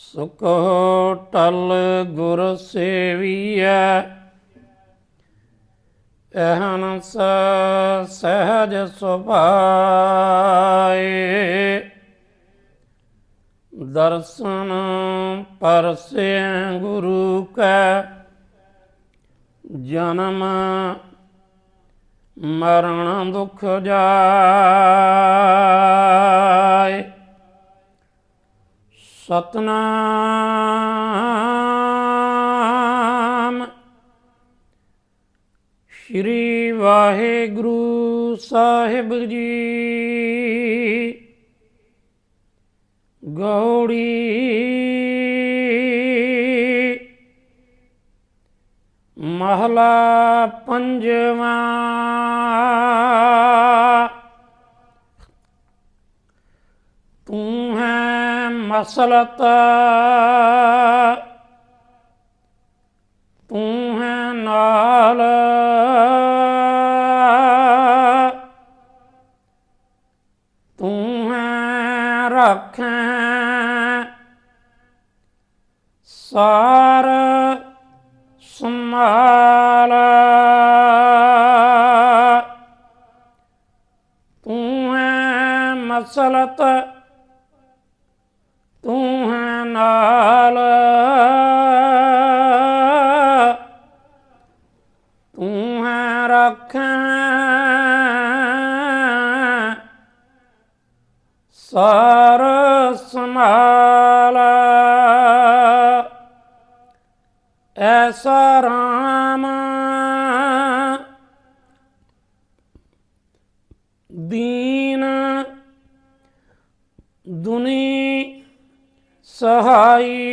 ਸੁਖ ਟਲ ਗੁਰ ਸੇਵੀਐ ਅਹਨਸ ਸਹਜ ਸੁਭਾਏ। ਦਰਸ਼ਨ ਪਰਸੇ ਗੁਰੂ ਕੈ, ਜਨਮ ਮਰਨ ਦੁਖ ਜਾਏ। ਸਤਨਾਮ। ਸ਼੍ਰੀ ਵਾਹਿਗੁਰੂ ਸਾਹਿਬ ਜੀ। ਗੌੜੀ। ਮਹਲਾ ਪੰਜਵਾਂ। ਤੂੰ ਹੈ ਤੂੰ ਹੈ ਨਾਲ। ਤੂੰ ਹੈ ਰੱਖੈ। ਸਾਰ ਤੂੰ ਹੈ ਰੱਖੈ ਸਾਰ ਸੰਭਾਲ। ਐਸਾ ਰਾਮ ਦੀਨ ਦੁਨੀ ਸਹਾਈ।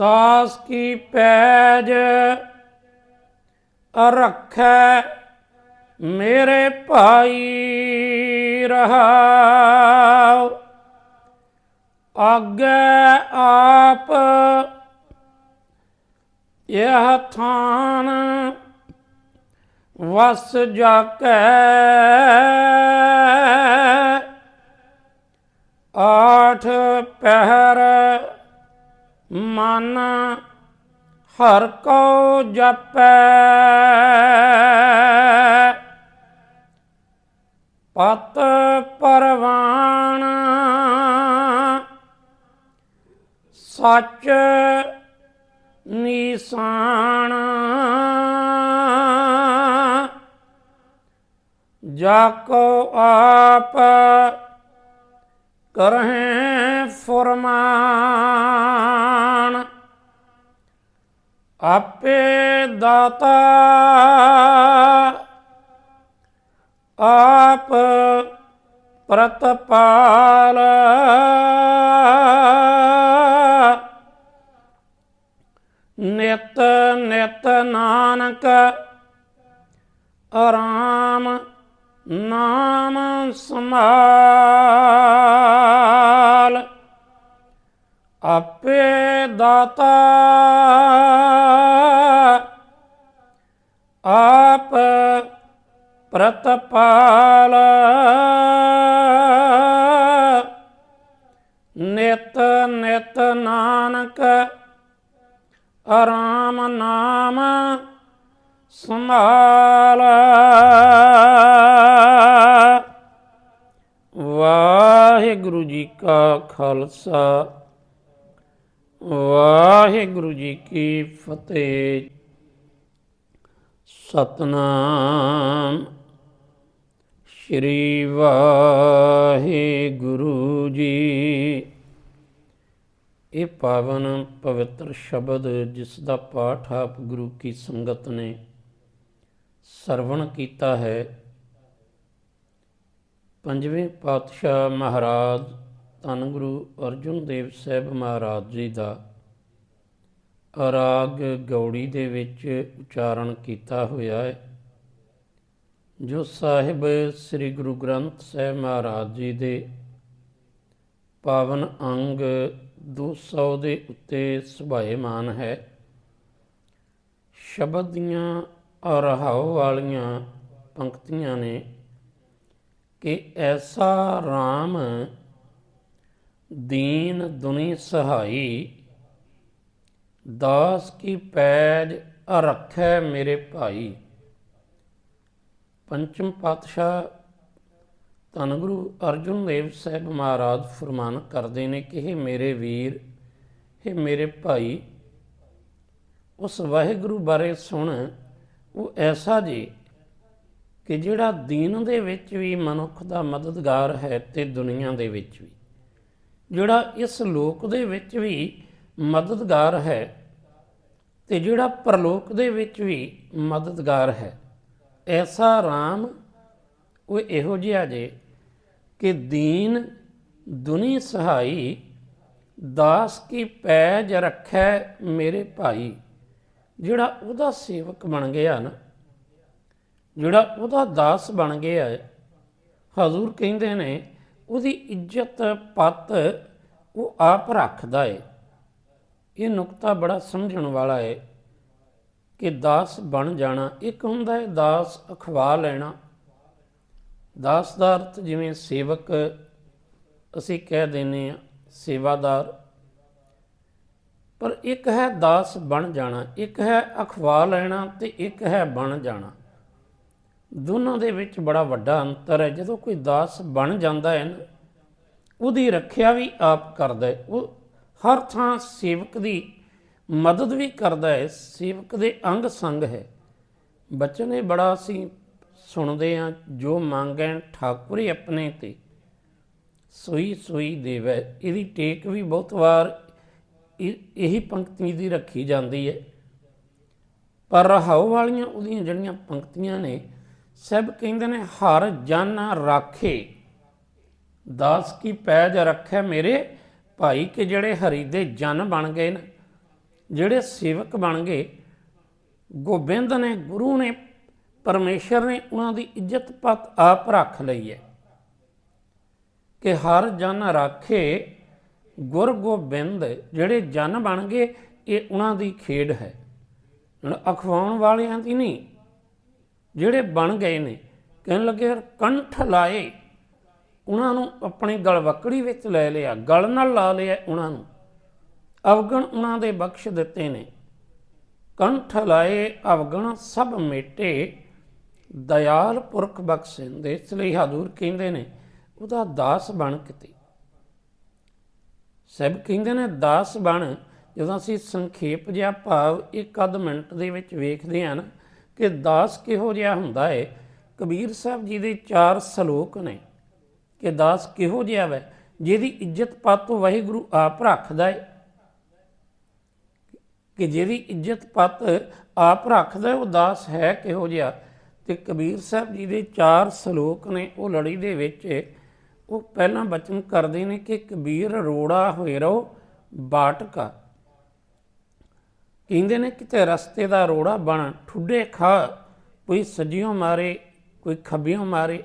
ਦਾਸ ਕੀ ਪੈਜ ਰੱਖੈ ਮੇਰੇ ਭਾਈ ਰਹਾਉ। ਅੱਗੇ ਆਪ ਇਹ ਥਾਨ ਵਸ ਜਾਕੈ। ਆਠ ਪਹਿਰ ਮਨ ਹਰ ਕੋ ਜਪੈ। ਪਤ ਪਰਵਾਨ ਸੱਚ ਨਿਸ਼ਾਨ। ਜਾ ਕੋ ਆਪ ਕਰਹਿ ਫਰਮਾਨ। ਆਪੇ ਦਾਤਾ ਆਪ ਪ੍ਰਤਪਾਲ। ਨਿਤ ਨਿਤ ਨਾਨਕ ਆਰਾਮ ਨਾਮ ਸਮਾਲ ਆਪੇ ਦਾਤਾ। ਆਪ ਪ੍ਰਤਪਾਲ। ਨਿਤ ਨਿਤ ਨਾਨਕ ਆਰਾਮ ਨਾਮ ਸੰਭਾਲ। ਵਾਹਿਗੁਰੂ ਜੀ ਕਾ ਖਾਲਸਾ। ਵਾਹਿਗੁਰੂ ਜੀ ਕੀ ਫਤਿਹ। ਸਤਨਾਮ ਸ਼੍ਰੀ ਵਾਹਿਗੁਰੂ ਜੀ। ਇਹ ਪਾਵਨ ਪਵਿੱਤਰ ਸ਼ਬਦ ਜਿਸ ਦਾ ਪਾਠ ਆਪ ਗੁਰੂ ਕੀ ਸੰਗਤ ਨੇ ਸਰਵਣ ਕੀਤਾ ਹੈ। ਪੰਜਵੇਂ ਪਾਤਸ਼ਾਹ ਮਹਾਰਾਜ ਧੰਨ ਗੁਰੂ ਅਰਜਨ ਦੇਵ ਸਾਹਿਬ ਮਹਾਰਾਜ ਜੀ ਦਾ ਰਾਗ ਗੌੜੀ ਦੇ ਵਿੱਚ ਉਚਾਰਨ ਕੀਤਾ ਹੋਇਆ ਹੈ, ਜੋ ਸਾਹਿਬ ਸ੍ਰੀ ਗੁਰੂ ਗ੍ਰੰਥ ਸਾਹਿਬ ਮਹਾਰਾਜ ਜੀ ਦੇ ਪਾਵਨ ਅੰਗ 200 ਦੇ ਉੱਤੇ ਸੁਭਾਏਮਾਨ ਹੈ। ਸ਼ਬਦ ਦੀਆਂ ਰਹਾਉ ਵਾਲੀਆਂ ਪੰਕਤੀਆਂ ਨੇ ਕਿ ਐਸਾ RAM ਦੀਨ ਦੁਨੀ ਸਹਾਈ, ਦਾਸ ਕੀ ਪੈਜ ਅਰਖੈ ਮੇਰੇ ਭਾਈ। ਪੰਚਮ ਪਾਤਸ਼ਾਹ ਧੰਨ ਗੁਰੂ ਅਰਜਨ ਦੇਵ ਸਾਹਿਬ ਮਹਾਰਾਜ ਫਰਮਾਨ ਕਰਦੇ ਨੇ ਕਿ ਇਹ ਮੇਰੇ ਵੀਰ ਇਹ ਮੇਰੇ ਭਾਈ, ਉਸ ਵਾਹਿਗੁਰੂ ਬਾਰੇ ਸੁਣ, ਉਹ ਐਸਾ ਜੀ ਕਿ ਜਿਹੜਾ ਦੀਨ ਦੇ ਵਿੱਚ ਵੀ ਮਨੁੱਖ ਦਾ ਮਦਦਗਾਰ ਹੈ ਤੇ ਦੁਨੀਆ ਦੇ ਵਿੱਚ ਵੀ। ਜਿਹੜਾ ਇਸ ਲੋਕ ਦੇ ਵਿੱਚ ਵੀ ਮਦਦਗਾਰ ਹੈ ਤੇ ਜਿਹੜਾ ਪਰਲੋਕ ਦੇ ਵਿੱਚ ਵੀ ਮਦਦਗਾਰ ਹੈ। ਐਸਾ RAM ਉਹ ਇਹੋ ਜਿਹਾ ਜੇ ਕਿ ਦੀਨ ਦੁਨੀ ਸਹਾਈ, ਦਾਸ ਕੀ ਪੈਜ ਰੱਖੈ ਮੇਰੇ ਭਾਈ। ਜਿਹੜਾ ਉਹਦਾ ਸੇਵਕ ਬਣ ਗਿਆ ਨਾ, ਜਿਹੜਾ ਉਹਦਾ ਦਾਸ ਬਣ ਗਿਆ ਹਜ਼ੂਰ ਕਹਿੰਦੇ ਨੇ ਉਹਦੀ ਇੱਜ਼ਤ ਪੱਤ ਉਹ ਆਪ ਰੱਖਦਾ ਹੈ ਇਹ ਨੁਕਤਾ ਬੜਾ ਸਮਝਣ ਵਾਲਾ ਹੈ ਕਿ ਦਾਸ ਬਣ ਜਾਣਾ, ਇੱਕ ਹੁੰਦਾ ਹੈ ਦਾਸ ਅਖਵਾ ਲੈਣਾ। ਦਾਸ ਦਾ ਅਰਥ ਜਿਵੇਂ ਸੇਵਕ, ਅਸੀਂ ਕਹਿ ਦਿੰਨੇ ਆ ਸੇਵਾਦਾਰ। ਪਰ ਇੱਕ ਹੈ ਦਾਸ ਬਣ ਜਾਣਾ, ਇੱਕ ਹੈ ਅਖਵਾ ਲੈਣਾ ਤੇ ਇੱਕ ਹੈ ਬਣ ਜਾਣਾ। ਦੋਨਾਂ ਦੇ ਵਿੱਚ ਬੜਾ ਵੱਡਾ ਅੰਤਰ ਹੈ। ਜਦੋਂ ਕੋਈ ਦਾਸ ਬਣ ਜਾਂਦਾ ਹੈ ਨਾ, ਉਹਦੀ ਰੱਖਿਆ ਵੀ ਆਪ ਕਰਦਾ ਹੈ। ਉਹ ਹਰ ਥਾਂ ਸੇਵਕ ਦੀ ਮਦਦ ਵੀ ਕਰਦਾ ਹੈ। ਸੇਵਕ ਦੇ ਅੰਗ ਸੰਗ ਹੈ। ਬਚਨ ਇਹ ਬੜਾ ਅਸੀਂ ਸੁਣਦੇ ਆ ਜੋ ਮੰਗੈ ਠਾਕੁਰੇ ਆਪਣੇ ਤੇ ਸੋਈ ਸੋਈ ਦੇਵੈ। ਇਹਦੀ ਟੇਕ ਵੀ ਬਹੁਤ ਵਾਰ ਇਹ- ਇਹੀ ਪੰਕਤੀ ਦੀ ਰੱਖੀ ਜਾਂਦੀ ਹੈ। ਪਰ ਰਹਾਉ ਵਾਲੀਆਂ ਉਹਦੀਆਂ ਜਿਹੜੀਆਂ ਪੰਕਤੀਆਂ ਨੇ ਸਭ ਕਹਿੰਦੇ ਨੇ, ਹਰ ਜਨ ਰਾਖੇ, ਦਾਸ ਕੀ ਪੈਜ ਰੱਖੇ ਮੇਰੇ, ਭਾਈ ਕਿ ਜਿਹੜੇ ਹਰੀ ਦੇ ਜਨ ਬਣ ਗਏ ਨੇ, ਜਿਹੜੇ ਸੇਵਕ ਬਣ ਗਏ, ਗੋਬਿੰਦ ਨੇ, ਗੁਰੂ ਨੇ, ਪਰਮੇਸ਼ਰ ਨੇ ਉਹਨਾਂ ਦੀ ਇੱਜ਼ਤ ਪਤ ਆਪ ਰੱਖ ਲਈ ਹੈ ਕਿ ਹਰ ਜਨ ਰਾਖੇ, ਗੁਰ ਗੋਬਿੰਦ ਜਿਹੜੇ ਜਨ ਬਣ ਗਏ, ਇਹ ਉਹਨਾਂ ਦੀ ਖੇਡ ਹੈ। ਹੁਣ ਅਖਵਾਉਣ ਵਾਲਿਆਂ ਦੀ ਨਹੀਂ ਜਿਹੜੇ ਬਣ ਗਏ ਨੇ, ਕਹਿਣ ਲੱਗੇ ਯਾਰ ਕੰਠ ਲਾਏ। ਉਹਨਾਂ ਨੂੰ ਆਪਣੀ ਗਲਵਕੜੀ ਵਿੱਚ ਲੈ ਲਿਆ, ਗਲ ਨਾਲ ਲਾ ਲਿਆ ਉਹਨਾਂ ਨੂੰ। ਅਵਗਣ ਉਹਨਾਂ ਦੇ ਬਖਸ਼ ਦਿੱਤੇ ਨੇ। ਕੰਠ ਲਾਏ, ਅਵਗਣ ਸਭ ਮੇਟੇ। ਦਇਆਲ ਪੁਰਖ ਬਖਸ਼ਿੰਦੇ ਇਸ ਲਈ ਹਜ਼ੂਰ ਕਹਿੰਦੇ ਨੇ, ਉਹਦਾ ਦਾਸ ਬਣ ਕਿਤੇ। ਸਭ ਕਹਿੰਦੇ ਨੇ, ਦਾਸ ਬਣ, ਜਦੋਂ ਅਸੀਂ ਸੰਖੇਪ ਜਿਹਾ ਭਾਵ ਇੱਕ ਅੱਧ ਮਿੰਟ ਦੇ ਵਿੱਚ ਵੇਖਦੇ ਹਾਂ ਨਾ ਕਿ ਦਾਸ ਕਿਹੋ ਜਿਹਾ ਹੁੰਦਾ ਹੈ ਕਬੀਰ ਸਾਹਿਬ ਜੀ ਦੇ ਚਾਰ ਸ਼ਲੋਕ ਨੇ। ਕਿ ਦਾਸ ਕਿਹੋ ਜਿਹਾ ਵੈ? ਜਿਹਦੀ ਇੱਜ਼ਤ ਪੱਤ ਵਾਹਿਗੁਰੂ ਆਪ ਰੱਖਦਾ ਹੈ ਕਿ ਜਿਹਦੀ ਇੱਜ਼ਤ ਪਤ ਆਪ ਰੱਖਦਾ ਉਹ ਦਾਸ ਹੈ ਕਿਹੋ ਜਿਹਾ? ਤੇ ਕਬੀਰ ਸਾਹਿਬ ਜੀ ਦੇ ਚਾਰ ਸ਼ਲੋਕ ਨੇ, ਉਹ ਲੜੀ ਦੇ ਵਿੱਚ ਉਹ ਪਹਿਲਾਂ ਬਚਨ ਕਰਦੇ ਨੇ ਕਿ ਕਬੀਰ ਰੋੜਾ ਹੋਏ ਰਹੋ, ਬਾਟਕਾ। ਕਹਿੰਦੇ ਨੇ ਕਿਤੇ ਰਸਤੇ ਦਾ ਰੋੜਾ ਬਣ, ਠੁੱਡੇ ਖਾ, ਕੋਈ ਸੱਜਿਓਂ ਮਾਰੇ, ਕੋਈ ਖੱਬਿਓਂ ਮਾਰੇ।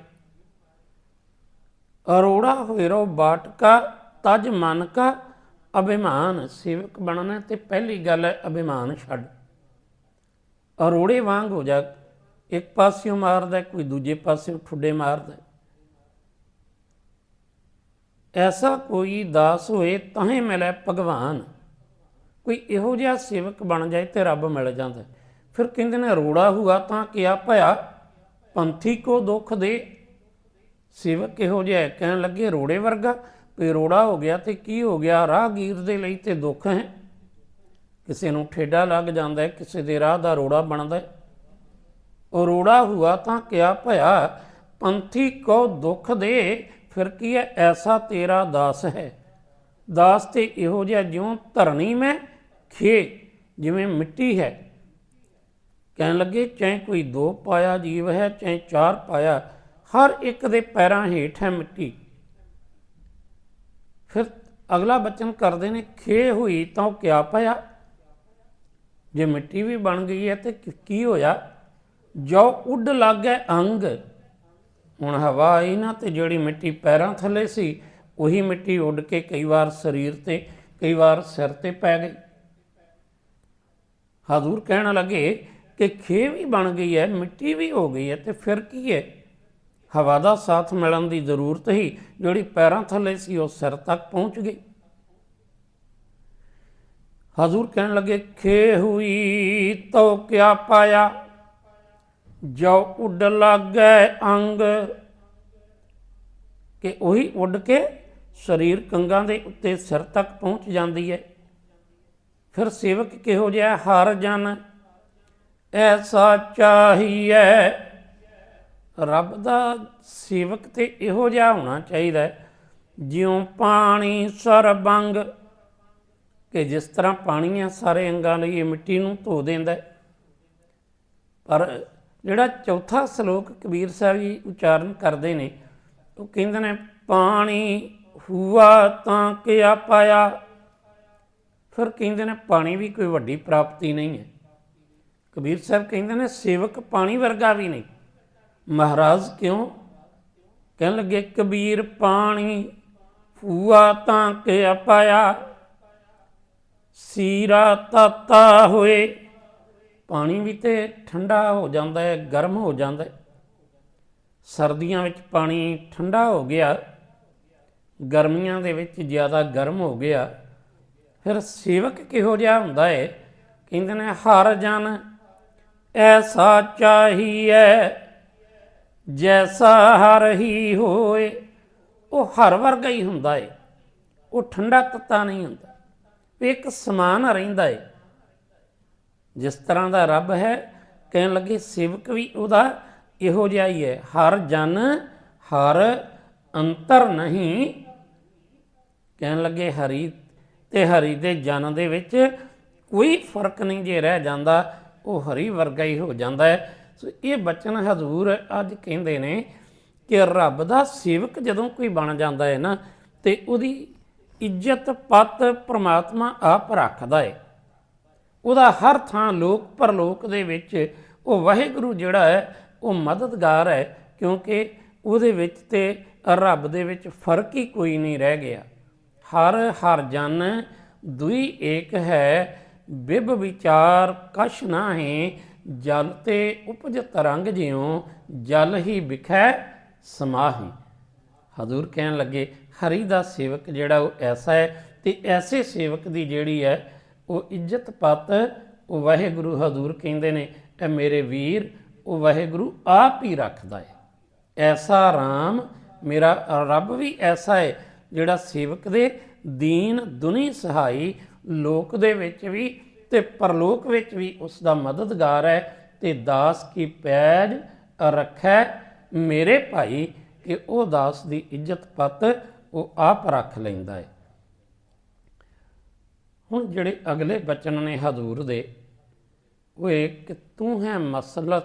ਅਰੋੜਾ ਹੋਏ ਰਹੋ ਬਾਟਕਾ ਤਜ ਮਨ ਕਾ, ਅਭਿਮਾਨ ਸੇਵਕ ਬਣਨਾ ਤੇ ਪਹਿਲੀ ਗੱਲ ਹੈ ਅਭਿਮਾਨ ਛੱਡ। ਅਰੋੜੇ ਵਾਂਗ ਹੋ ਜਾ, ਇੱਕ ਪਾਸਿਓਂ ਮਾਰਦਾ, ਕੋਈ ਦੂਜੇ ਪਾਸਿਓਂ ਠੁੱਡੇ ਮਾਰਦਾ। ਐਸਾ ਕੋਈ ਦਾਸ ਹੋਏ, ਤਾਹੇ ਮਿਲੇ ਭਗਵਾਨ। ਕੋਈ ਇਹੋ ਜਿਹਾ ਸੇਵਕ ਬਣ ਜਾਏ ਤੇ ਰੱਬ ਮਿਲ ਜਾਂਦਾ। ਫਿਰ ਕਹਿੰਦੇ ਨੇ, ਰੋੜਾ ਹੁਆ ਤਾਂ ਕਿਆ ਭਇਆ? ਪੰਥੀ ਕੋ ਦੁੱਖ ਦੇ। ਸੇਵਕ ਇਹੋ ਜਿਹਾ ਕਹਿਣ ਲੱਗੇ, ਰੋੜੇ ਵਰਗਾ ਵੀ ਰੋੜਾ ਹੋ ਗਿਆ ਤੇ ਕੀ ਹੋ ਗਿਆ? ਰਾਹਗੀਰ ਦੇ ਲਈ ਤੇ ਦੁੱਖ ਹੈ। ਕਿਸੇ ਨੂੰ ਠੇਡਾ ਲੱਗ ਜਾਂਦਾ ਹੈ, ਕਿਸੇ ਦੇ ਰਾਹ ਦਾ ਰੋੜਾ ਬਣਦਾ ਹੈ। ਉਹ ਰੋੜਾ ਹੁਆ ਤਾਂ ਕਿਆ ਭਇਆ? ਪੰਥੀ ਕੋ ਦੁੱਖ ਦੇ, ਫਿਰ ਕੀ ਹੈ? ਐਸਾ ਤੇਰਾ ਦਾਸ ਹੈ। ਦਾਸ ਤੇ ਇਹੋ ਜਿਹਾ ਜਿਉਂ ਧਰਨੀ ਮੈਂ ਖੇ ਜਿਵੇਂ ਮਿੱਟੀ ਹੈ। ਕਹਿਣ ਲੱਗੇ, ਚਾਹੇ ਕੋਈ ਦੋ ਪਾਇਆ ਜੀਵ ਹੈ, ਚਾਹੇ ਚਾਰ ਪਾਇਆ, ਹਰ ਇੱਕ ਦੇ ਪੈਰਾਂ ਹੇਠ ਹੈ ਮਿੱਟੀ। ਫਿਰ ਅਗਲਾ ਬਚਨ ਕਰਦੇ ਨੇ, ਖੇ ਹੋਈ ਤਾਂ ਉਹ ਕਿਆ ਪਾਇਆ? ਜੇ ਮਿੱਟੀ ਵੀ ਬਣ ਗਈ ਹੈ ਤੇ ਕੀ- ਕੀ ਹੋਇਆ? ਜੋ ਉੱਡ ਲੱਗੇ ਅੰਗ। ਹੁਣ ਹਵਾ ਆਈ ਨਾ ਤੇ ਜਿਹੜੀ ਮਿੱਟੀ ਪੈਰਾਂ ਥੱਲੇ ਸੀ, ਉਹੀ ਮਿੱਟੀ ਉੱਡ ਕੇ ਕਈ ਵਾਰ ਸਰੀਰ ਤੇ, ਕਈ ਵਾਰ ਸਿਰ ਤੇ ਪੈ ਗਈ। ਹਜ਼ੂਰ ਕਹਿਣ ਲੱਗੇ ਕਿ ਖੇ ਵੀ ਬਣ ਗਈ ਹੈ, ਮਿੱਟੀ ਵੀ ਹੋ ਗਈ ਹੈ ਤੇ ਫਿਰ ਕੀ ਹੈ? ਹਵਾ ਦਾ ਸਾਥ ਮਿਲਣ ਦੀ ਜ਼ਰੂਰਤ ਹੀ ਜਿਹੜੀ ਪੈਰਾਂ ਥੱਲੇ ਸੀ, ਉਹ ਸਿਰ ਤੱਕ ਪਹੁੰਚ ਗਈ। ਹਜ਼ੂਰ ਕਹਿਣ ਲੱਗੇ ਖੇ ਹੋਈ ਤੋ ਕਿਆ ਪਾਇਆ? ਜੋ ਉੱਡ ਲੱਗੈ ਅੰਗ। ਕਿ ਉਹੀ ਉੱਡ ਕੇ ਸਰੀਰ ਕੰਗਾਂ ਦੇ ਉੱਤੇ ਸਿਰ ਤੱਕ ਪਹੁੰਚ ਜਾਂਦੀ ਹੈ। ਫਿਰ ਸੇਵਕ ਕਿਹੋ ਜਿਹਾ ਹਰ ਜਨ? ਐਸਾ ਚਾਹੀਏ ਰੱਬ ਦਾ ਸੇਵਕ ਤੇ ਇਹੋ ਜਿਹਾ ਹੋਣਾ ਚਾਹੀਦਾ ਜਿਉਂ ਪਾਣੀ ਸਰਬੰਗ ਕਿ ਜਿਸ ਤਰ੍ਹਾਂ ਪਾਣੀ ਹੈ ਸਾਰੇ ਅੰਗਾਂ ਲਈ ਇਹ ਮਿੱਟੀ ਨੂੰ ਧੋ ਦਿੰਦਾ ਪਰ ਜਿਹੜਾ ਚੌਥਾ ਸ਼ਲੋਕ ਕਬੀਰ ਸਾਹਿਬ ਜੀ ਉਚਾਰਨ ਕਰਦੇ ਨੇ, ਉਹ ਕਹਿੰਦੇ ਨੇ, ਪਾਣੀ ਹੂਆ ਤਾਂ ਕਿਆ ਪਾਇਆ? ਫਿਰ ਕਹਿੰਦੇ ਨੇ ਪਾਣੀ ਵੀ ਕੋਈ ਵੱਡੀ ਪ੍ਰਾਪਤੀ ਨਹੀਂ ਹੈ। ਕਬੀਰ ਸਾਹਿਬ ਕਹਿੰਦੇ ਨੇ ਸੇਵਕ ਪਾਣੀ ਵਰਗਾ ਵੀ ਨਹੀਂ। ਮਹਾਰਾਜ ਕਿਉਂ? ਕਹਿਣ ਲੱਗੇ, ਕਬੀਰ ਪਾਣੀ ਫੂਆ ਤਾਂ ਕਿਆ ਪਾਇਆ? ਸੀਰਾ ਤਾਤਾ ਹੋਏ। ਪਾਣੀ ਵੀ ਤੇ ਠੰਡਾ ਹੋ ਜਾਂਦਾ ਹੈ, ਗਰਮ ਹੋ ਜਾਂਦਾ ਹੈ। ਸਰਦੀਆਂ ਵਿੱਚ ਪਾਣੀ ਠੰਡਾ ਹੋ ਗਿਆ। ਗਰਮੀਆਂ ਦੇ ਵਿੱਚ ਜ਼ਿਆਦਾ ਗਰਮ ਹੋ ਗਿਆ। ਫਿਰ ਸੇਵਕ ਕਿਹੋ ਜਿਹਾ ਹੁੰਦਾ ਹੈ ਕਹਿੰਦੇ ਨੇ, ਹਰ ਜਨ ਐਸਾ ਚਾਹੀਏ ਜੈਸਾ ਹਰ ਹੀ ਹੋਏ। ਉਹ ਹਰ ਵਰਗਾ ਹੀ ਹੁੰਦਾ ਹੈ ਉਹ ਠੰਡਾ ਤੱਤਾ ਨਹੀਂ ਹੁੰਦਾ। ਉਹ ਇੱਕ ਸਮਾਨ ਰਹਿੰਦਾ ਹੈ ਜਿਸ ਤਰ੍ਹਾਂ ਦਾ ਰੱਬ ਹੈ, ਕਹਿਣ ਲੱਗੇ ਸੇਵਕ ਵੀ ਉਹਦਾ ਇਹੋ ਜਿਹਾ ਹੀ ਹੈ। ਹਰ ਜਨ, ਹਰ ਅੰਤਰ ਨਹੀਂ। ਕਹਿਣ ਲੱਗੇ ਹਰੀ ਤੇ ਹਰੀ ਦੇ ਜਨ ਦੇ ਵਿੱਚ ਕੋਈ ਫ਼ਰਕ ਨਹੀਂ ਜੇ ਰਹਿ ਜਾਂਦਾ, ਉਹ ਹਰੀ ਵਰਗਾ ਹੀ ਹੋ ਜਾਂਦਾ ਹੈ। ਸੋ ਇਹ ਬਚਨ ਹਜ਼ੂਰ ਅੱਜ ਕਹਿੰਦੇ ਨੇ ਕਿ ਰੱਬ ਦਾ ਸੇਵਕ ਜਦੋਂ ਕੋਈ ਬਣ ਜਾਂਦਾ ਹੈ ਨਾ, ਤੇ ਉਹਦੀ ਇੱਜ਼ਤ ਪੱਤ ਪ੍ਰਮਾਤਮਾ ਆਪ ਰੱਖਦਾ ਹੈ। ਉਹਦਾ ਹਰ ਥਾਂ ਲੋਕ ਪਰਲੋਕ ਦੇ ਵਿੱਚ ਉਹ ਵਾਹਿਗੁਰੂ ਜਿਹੜਾ ਹੈ, ਉਹ ਮਦਦਗਾਰ ਹੈ, ਕਿਉਂਕਿ ਉਹਦੇ ਵਿੱਚ ਤੇ ਰੱਬ ਦੇ ਵਿੱਚ ਫ਼ਰਕ ਹੀ ਕੋਈ ਨਹੀਂ ਰਹਿ ਗਿਆ। ਹਰ ਹਰ ਜਨ ਦੁਈ ਏਕ ਹੈ, ਬਿਬ ਵਿਚਾਰ ਕਛ ਨਾਹੀ, ਜਲ ਤੇ ਉਪਜ ਤਰੰਗ ਜਿਉ, ਜਲ ਹੀ ਵਿਖੈ ਸਮਾਹੀ। ਹਜ਼ੂਰ ਕਹਿਣ ਲੱਗੇ, ਹਰੀ ਦਾ ਸੇਵਕ ਜਿਹੜਾ ਉਹ ਐਸਾ ਹੈ ਤੇ ਐਸੇ ਸੇਵਕ ਦੀ ਜਿਹੜੀ ਹੈ, ਉਹ ਇੱਜ਼ਤ ਪਤ, ਉਹ ਵਾਹਿਗੁਰੂ ਹਜ਼ੂਰ ਕਹਿੰਦੇ ਨੇ ਇਹ ਮੇਰੇ ਵੀਰ, ਉਹ ਵਾਹਿਗੁਰੂ ਆਪ ਹੀ ਰੱਖਦਾ ਹੈ। ਐਸਾ RAM ਮੇਰਾ ਰੱਬ ਵੀ ਐਸਾ ਹੈ ਜਿਹੜਾ ਸੇਵਕ ਦੇ ਦੀਨ, ਦੁਨੀ ਸਹਾਈ ਲੋਕ ਦੇ ਵਿੱਚ ਵੀ ਤੇ ਪਰਲੋਕ ਵਿੱਚ ਵੀ ਉਸ ਦਾ ਮਦਦਗਾਰ ਹੈ ਤੇ ਦਾਸ ਕੀ ਪੈਜ ਰੱਖੈ ਮੇਰੇ ਭਾਈ ਕਿ ਉਹ ਦਾਸ ਦੀ ਇੱਜ਼ਤ ਪਤ ਉਹ ਆਪ ਰੱਖ ਲੈਂਦਾ ਹੈ। ਹੁਣ ਜਿਹੜੇ ਅਗਲੇ ਬਚਨ ਨੇ ਹਜ਼ੂਰ ਦੇ, ਉਹ ਕਿ ਤੂੰ ਹੈ ਮਸਲਤ